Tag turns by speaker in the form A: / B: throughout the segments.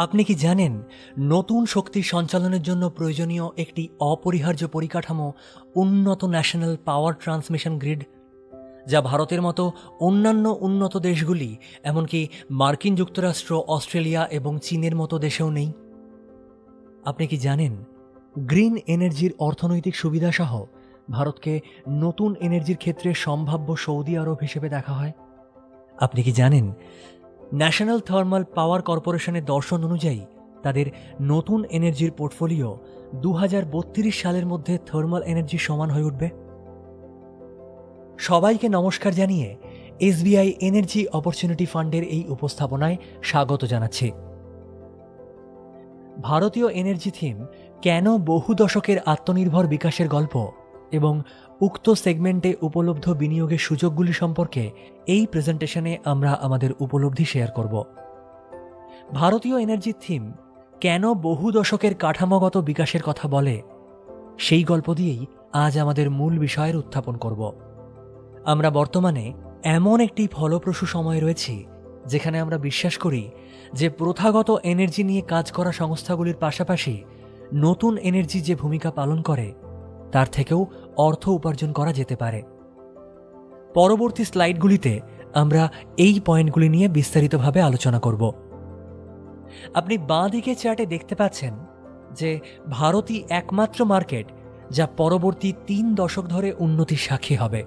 A: আপনি কি জানেন, নতুন শক্তি সঞ্চালনের জন্য প্রয়োজনীয় একটি অপরিহার্য পরিকাঠামো উন্নত ন্যাশনাল পাওয়ার ট্রান্সমিশন গ্রিড? যা ভারতের মতো অন্যান্য উন্নত দেশগুলি, এমনকি মার্কিন যুক্তরাষ্ট্র, অস্ট্রেলিয়া এবং চীনের মতো দেশেও নেই? আপনি কি জানেন, গ্রিন এনার্জির অর্থনৈতিক সুবিধাসহ ভারতকে নতুন এনার্জির ক্ষেত্রে সম্ভাব্য সৌদি আরব হিসেবে দেখা হয়? আপনি কি জানেন ন্যাশনাল থার্মাল পাওয়ার কর্পোরেশনের দর্শন অনুযায়ী, তাদের নতুন এনার্জির পোর্টফোলিও দু হাজার বত্রিশ সালের মধ্যে থার্মাল এনার্জি সমান হয়ে উঠবে। সবাইকে নমস্কার জানিয়ে এসবিআই এনার্জি অপরচুনিটি ফান্ডের এই উপস্থাপনায় স্বাগত জানাচ্ছি। ভারতীয় এনার্জি থিম কেন বহু দশকের আত্মনির্ভর বিকাশের গল্প এবং উক্ত সেগমেন্টে উপলব্ধ বিনিয়োগের সুযোগগুলি সম্পর্কে এই প্রেজেন্টেশনে আমরা আমাদের উপলব্ধি শেয়ার করব। ভারতীয় এনার্জি থিম, কেন বহু দশকের কাঠামোগত বিকাশের কথা বলে, সেই গল্প দিয়েই আজ আমাদের মূল বিষয়ের উত্থাপন করব। আমরা বর্তমানে এমন একটি ফলপ্রসূ সময়ে রয়েছি, যেখানে আমরা বিশ্বাস করি যে প্রথাগত এনার্জি নিয়ে কাজ করা সংস্থাগুলির পাশাপাশি নতুন এনার্জি যে ভূমিকা পালন করে তার থেকেও অর্থ উপার্জন করা যেতে পারে। পরবর্তী স্লাইডগুলিতে আমরা এই পয়েন্টগুলি নিয়ে বিস্তারিতভাবে আলোচনা করব। আপনি বাঁ দিকে চার্টে দেখতে পাচ্ছেন যে ভারতই একমাত্র মার্কেট যা পরবর্তী তিন দশক ধরে উন্নতির সাক্ষী হবে।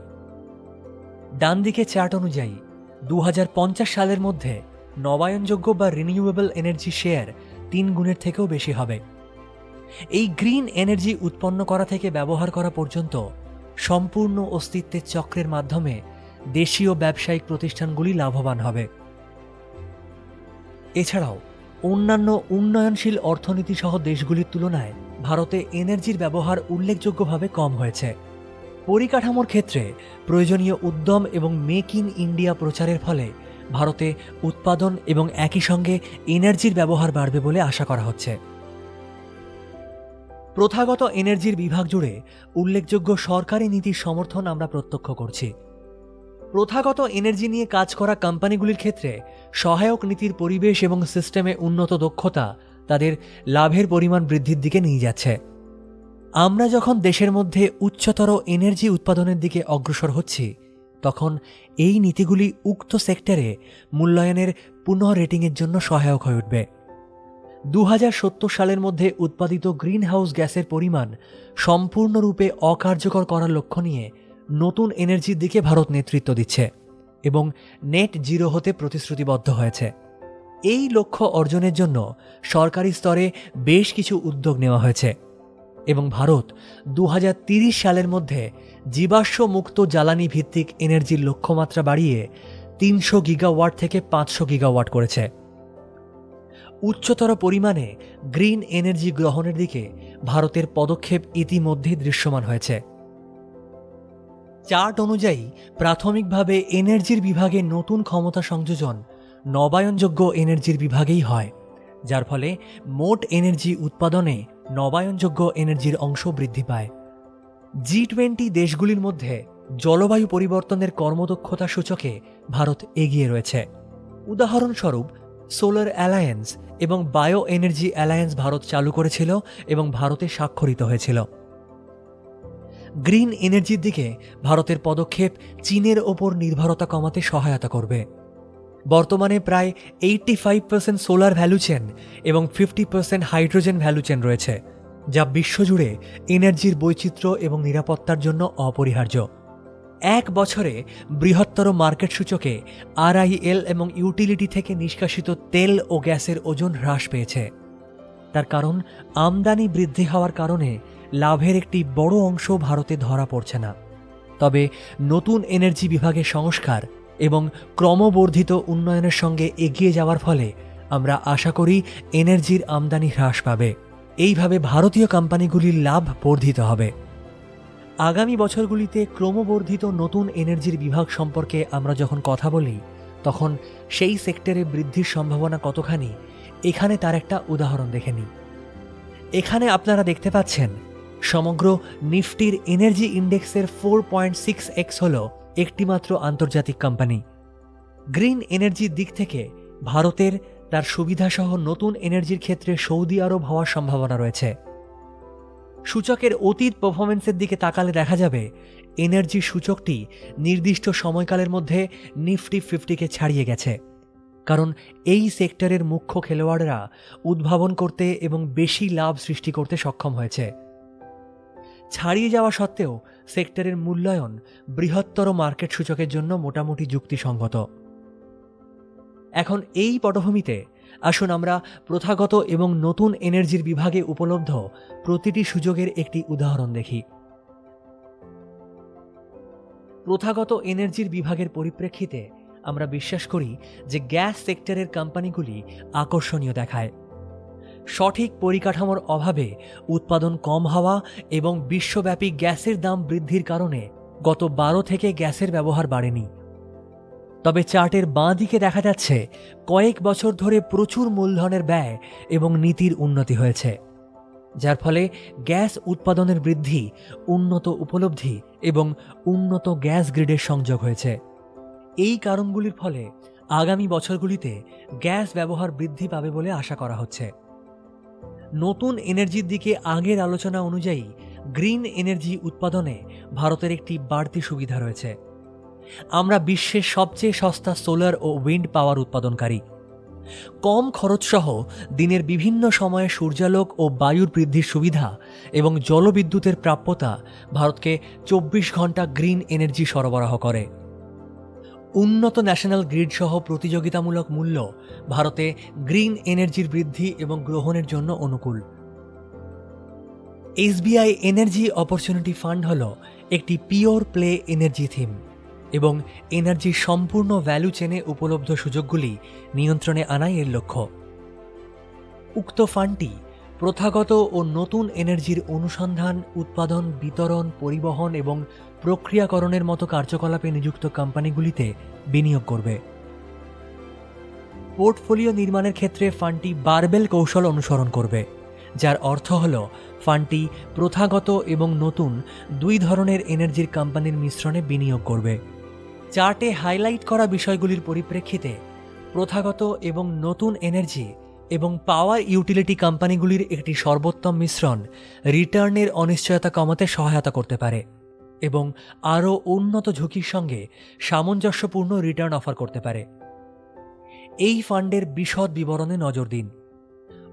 A: ডান দিকে চার্ট অনুযায়ী দু হাজার পঞ্চাশ সালের মধ্যে নবায়নযোগ্য বা রিনিউয়েবল এনার্জি শেয়ার তিন গুণের থেকেও বেশি হবে। এই গ্রিন এনার্জি উৎপন্ন করা থেকে ব্যবহার করা পর্যন্ত সম্পূর্ণ অস্তিত্বের চক্রের মাধ্যমে দেশীয় ব্যবসায়িক প্রতিষ্ঠানগুলি লাভবান হবে। এছাড়াও, অন্যান্য উন্নয়নশীল অর্থনীতি সহ দেশগুলির তুলনায় ভারতে এনার্জির ব্যবহার উল্লেখযোগ্যভাবে কম হয়েছে। পরিকাঠামোর ক্ষেত্রে প্রয়োজনীয় উদ্যম এবং মেক ইন ইন্ডিয়া প্রচারের ফলে ভারতে উৎপাদন এবং একই সঙ্গে এনার্জির ব্যবহার বাড়বে বলে আশা করা হচ্ছে। প্রথাগত এনার্জির বিভাগ জুড়ে উল্লেখযোগ্য সরকারি নীতির সমর্থন আমরা প্রত্যক্ষ করছি। প্রথাগত এনার্জি নিয়ে কাজ করা কোম্পানিগুলির ক্ষেত্রে সহায়ক নীতির পরিবেশ এবং সিস্টেমে উন্নত দক্ষতা তাদের লাভের পরিমাণ বৃদ্ধির দিকে নিয়ে যাচ্ছে। আমরা যখন দেশের মধ্যে উচ্চতর এনার্জি উৎপাদনের দিকে অগ্রসর হচ্ছি, তখন এই নীতিগুলি উক্ত সেক্টরে মূল্যায়নের পুনঃ রেটিংয়ের জন্য সহায়ক হয়ে উঠবে। দু হাজার সত্তর সালের মধ্যে উৎপাদিত গ্রিন হাউস গ্যাসের পরিমাণ সম্পূর্ণরূপে অকার্যকর করার লক্ষ্য নিয়ে নতুন এনার্জির দিকে ভারত নেতৃত্ব দিচ্ছে এবং নেট জিরো হতে প্রতিশ্রুতিবদ্ধ হয়েছে। এই লক্ষ্য অর্জনের জন্য সরকারি স্তরে বেশ কিছু উদ্যোগ নেওয়া হয়েছে এবং ভারত দু সালের মধ্যে জীবাশ্ম মুক্ত জ্বালানি ভিত্তিক এনার্জির লক্ষ্যমাত্রা বাড়িয়ে তিনশো গিগাওয়াট থেকে পাঁচশো গিগাওয়াট করেছে। উচ্চতর পরিমাণে গ্রিন এনার্জি গ্রহণের দিকে ভারতের পদক্ষেপ ইতিমধ্যেই দৃশ্যমান হয়েছে। চার্ট অনুযায়ী, প্রাথমিকভাবে এনার্জির বিভাগে নতুন ক্ষমতা সংযোজন নবায়নযোগ্য এনার্জির বিভাগেই হয়, যার ফলে মোট এনার্জি উৎপাদনে নবায়নযোগ্য এনার্জির অংশ বৃদ্ধি পায়। জি টোয়েন্টি দেশগুলির মধ্যে জলবায়ু পরিবর্তনের কর্মদক্ষতা সূচকে ভারত এগিয়ে রয়েছে। উদাহরণস্বরূপ সোলার অ্যালায়েন্স এবং বায়ো এনার্জি অ্যালায়েন্স ভারত চালু করেছিল এবং ভারতে স্বাক্ষরিত হয়েছিল। গ্রিন এনার্জির দিকে ভারতের পদক্ষেপ চীনের ওপর নির্ভরতা কমাতে সহায়তা করবে। বর্তমানে প্রায় eighty five percent solar value chain এবং fifty percent hydrogen value chain রয়েছে, যা বিশ্বজুড়ে এনার্জির বৈচিত্র্য এবং নিরাপত্তার জন্য অপরিহার্য। এক বছরে বৃহত্তর মার্কেট সূচকে আরআইএল এবং ইউটিলিটি থেকে নিষ্কাশিত তেল ও গ্যাসের ওজন হ্রাস পেয়েছে। তার কারণ, আমদানি বৃদ্ধি হওয়ার কারণে লাভের একটি বড় অংশ ভারতে ধরা পড়ছে না। তবে নতুন এনার্জি বিভাগের সংস্কার এবং ক্রমবর্ধিত উন্নয়নের সঙ্গে এগিয়ে যাওয়ার ফলে আমরা আশা করি এনার্জির আমদানি হ্রাস পাবে। এইভাবে ভারতীয় কোম্পানিগুলির লাভ বর্ধিত হবে। আগামী বছরগুলিতে ক্রমবর্ধিত নতুন এনার্জির বিভাগ সম্পর্কে আমরা যখন কথা বলি, তখন সেই সেক্টরে বৃদ্ধির সম্ভাবনা কতখানি, এখানে তার একটা উদাহরণ দেখে নিই। এখানে আপনারা দেখতে পাচ্ছেন, সমগ্র নিফটির এনার্জি ইন্ডেক্সের ফোর পয়েন্ট সিক্স এক্স হল একটিমাত্র আন্তর্জাতিক কোম্পানি। গ্রিন এনার্জির দিক থেকে ভারতের তার সুবিধাসহ নতুন এনার্জির ক্ষেত্রে সৌদি আরব হওয়ার সম্ভাবনা রয়েছে। সূচকের অতীত পারফরমেন্সের দিকে তাকালে দেখা যাবে এনার্জি সূচকটি নির্দিষ্ট সময়কালের মধ্যে নিফটি ফিফটিকে ছাড়িয়ে গেছে। কারণ এই সেক্টরের মুখ্য খেলোয়াড়রা উদ্ভাবন করতে এবং বেশি লাভ সৃষ্টি করতে সক্ষম হয়েছে। ছাড়িয়ে যাওয়া সত্ত্বেও সেক্টরের মূল্যায়ন বৃহত্তর মার্কেট সূচকের জন্য মোটামুটি যুক্তিসঙ্গত। এখন এই পটভূমিতে আসুন আমরা প্রথাগত এবং নতুন এনার্জির বিভাগে উপলব্ধ প্রতিটি সুযোগের একটি উদাহরণ দেখি। প্রথাগত এনার্জির বিভাগের পরিপ্রেক্ষিতে আমরা বিশ্বাস করি যে গ্যাস সেক্টরের কোম্পানিগুলি আকর্ষণীয় দেখায়। সঠিক পরিকাঠামোর অভাবে উৎপাদন কম হওয়া এবং বিশ্বব্যাপী গ্যাসের দাম বৃদ্ধির কারণে গত বারো থেকে গ্যাসের ব্যবহার বাড়েনি। তবে চার্টের বাঁ দিকে দেখা যাচ্ছে, কয়েক বছর ধরে প্রচুর মূলধনের ব্যয় এবং নীতির উন্নতি হয়েছে। যার ফলে গ্যাস উৎপাদনের বৃদ্ধি, উন্নত উপলব্ধি এবং উন্নত গ্যাস গ্রিডের সংযোগ হয়েছে। এই কারণগুলির ফলে আগামী বছরগুলিতে গ্যাস ব্যবহার বৃদ্ধি পাবে বলে আশা করা হচ্ছে। নতুন এনার্জির দিকে আগের আলোচনা অনুযায়ী গ্রিন এনার্জি উৎপাদনে ভারতের একটি বাড়তি সুবিধা রয়েছে। আমরা বিশ্বের সবচেয়ে সস্তা সোলার ও উইন্ড পাওয়ার উৎপাদনকারী। কম খরচসহ দিনের বিভিন্ন সময়ে সূর্যালোক ও বায়ুর বৃদ্ধির সুবিধা এবং জলবিদ্যুতের প্রাপ্যতা ভারতকে চব্বিশ ঘণ্টা গ্রিন এনার্জি সরবরাহ করে। উন্নত ন্যাশনাল গ্রিড সহ প্রতিযোগিতামূলক মূল্য ভারতে গ্রিন এনার্জির বৃদ্ধি এবং গ্রহণের জন্য অনুকূল। এসবিআই এনার্জি অপরচুনিটি ফান্ড হল একটি পিওর প্লে এনার্জি থিম। এবং এনার্জির সম্পূর্ণ ভ্যালু চেনে উপলব্ধ সুযোগগুলি নিয়ন্ত্রণে আনাই এর লক্ষ্য। উক্ত ফান্ডটি প্রথাগত ও নতুন এনার্জির অনুসন্ধান, উৎপাদন, বিতরণ, পরিবহন এবং প্রক্রিয়াকরণের মতো কার্যকলাপে নিযুক্ত কোম্পানিগুলিতে বিনিয়োগ করবে। পোর্টফোলিও নির্মাণের ক্ষেত্রে ফান্ডটি বারবেল কৌশল অনুসরণ করবে, যার অর্থ হল ফান্ডটি প্রথাগত এবং নতুন দুই ধরনের এনার্জির কোম্পানির মিশ্রণে বিনিয়োগ করবে। চার্টে হাইলাইট করা বিষয়গুলির পরিপ্রেক্ষিতে প্রথাগত এবং নতুন এনার্জি এবং পাওয়ার ইউটিলিটি কোম্পানিগুলির একটি সর্বোত্তম মিশ্রণ রিটার্নের অনিশ্চয়তা কমাতে সহায়তা করতে পারে এবং আরও উন্নত ঝুঁকির সঙ্গে সামঞ্জস্যপূর্ণ রিটার্ন অফার করতে পারে। এই ফান্ডের বিশদ বিবরণে নজর দিন।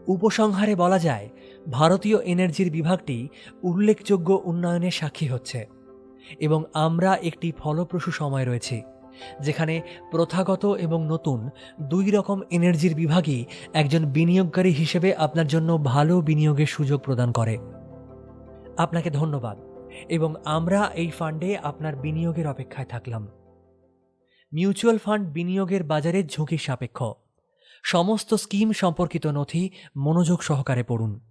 A: উপসংহারে বলা যায়, ভারতীয় এনার্জির বিভাগটি উল্লেখযোগ্য উন্নয়নের সাক্ষী হচ্ছে। এবং আমরা একটি ফলপ্রসূ সময় রয়েছে, যেখানে প্রথাগত এবং নতুন দুই রকম এনার্জির বিভাগই একজন বিনিয়োগকারী হিসেবে আপনার জন্য ভালো বিনিয়োগের সুযোগ প্রদান করে। আপনাকে ধন্যবাদ, এবং আমরা এই ফান্ডে আপনার বিনিয়োগের অপেক্ষায় থাকলাম। মিউচুয়াল ফান্ড বিনিয়োগের বাজারে ঝুঁকির সাপেক্ষ। সমস্ত স্কিম সম্পর্কিত নথি মনোযোগ সহকারে পড়ুন।